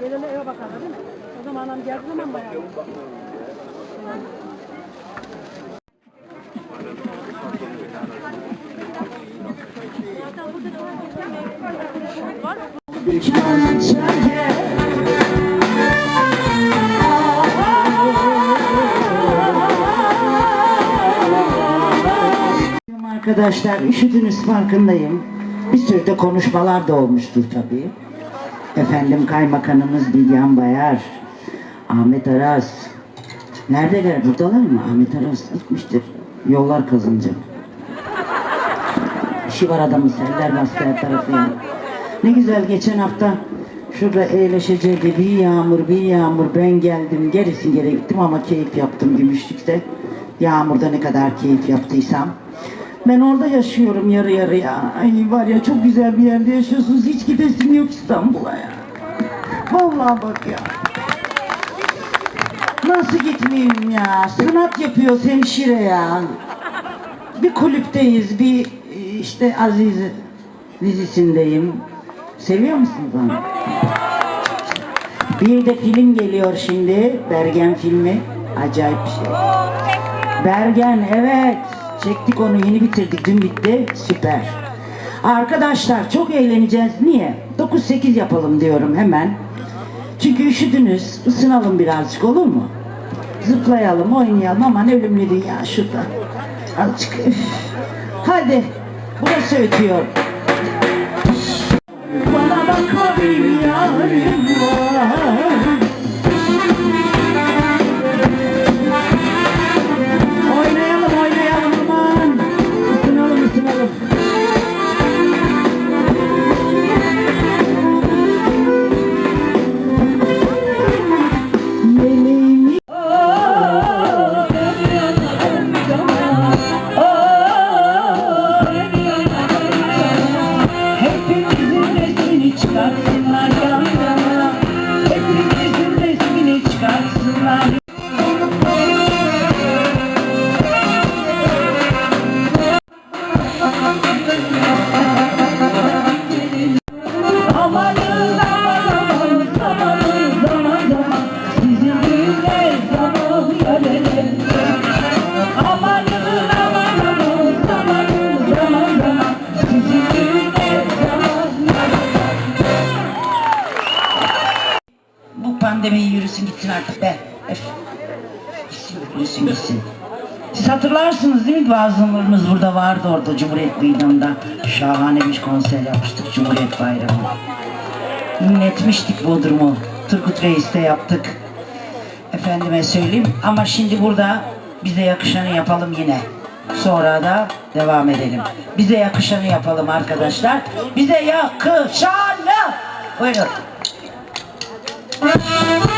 Gelene eve bakarlar değil mi? O zaman anam geldi zaman bayağı. Arkadaşlar üşüdünüz farkındayım. Bir sürü de konuşmalar da olmuştur tabii. Efendim Kaymakamımız Bilgehan Bayar, Ahmet Aras. Neredeler? Buradalar mı? Ahmet Aras gitmiştir. Yollar kazınacak. İşi var adamın Serdar Baskıya tarafı. Ne güzel geçen hafta şurada eğleşecekti. Bir yağmur, bir yağmur. Ben geldim. Gerisin geri gittim ama keyif yaptım Gümüşlük'te. Yağmurda ne kadar keyif yaptıysam. Ben orada yaşıyorum yarı yarıya. Ay var ya çok güzel bir yerde yaşıyorsunuz. Hiç gidesim yok İstanbul'a ya. Vallahi bak ya. Nasıl gitmeyeyim ya? Sanat yapıyor hemşire ya. Bir kulüpteyiz, bir işte Aziz dizisindeyim. Seviyor musunuz onu? Bir de film geliyor şimdi. Bergen filmi. Acayip bir şey. Bergen evet. Çektik onu yeni bitirdik. Dün bitti. Süper. Arkadaşlar çok eğleneceğiz. Niye? 9-8 yapalım diyorum hemen. Çünkü üşüdünüz. Isınalım birazcık olur mu? Zıplayalım, oynayalım. Aman ölümlü dünya şurada. Azıcık. üf. Hadi. Burası ötüyor. Bana bakma benim yarim var. Bu pandemi yürüsün gitsin artık be. Öf. Gitsin yürüsün gitsin. Siz hatırlarsınız değil mi bazılarınız burada vardı orada Cumhuriyet Meydanı'nda. Şahane bir konser yapmıştık Cumhuriyet Bayramı. Ünletmiştik Bodrum'u. Turgut Reis'te yaptık. Efendime söyleyeyim ama şimdi burada bize yakışanı yapalım yine. Sonra da devam edelim. Bize yakışanı yapalım arkadaşlar. Bize yakışanı. Buyurun. ¡Ah!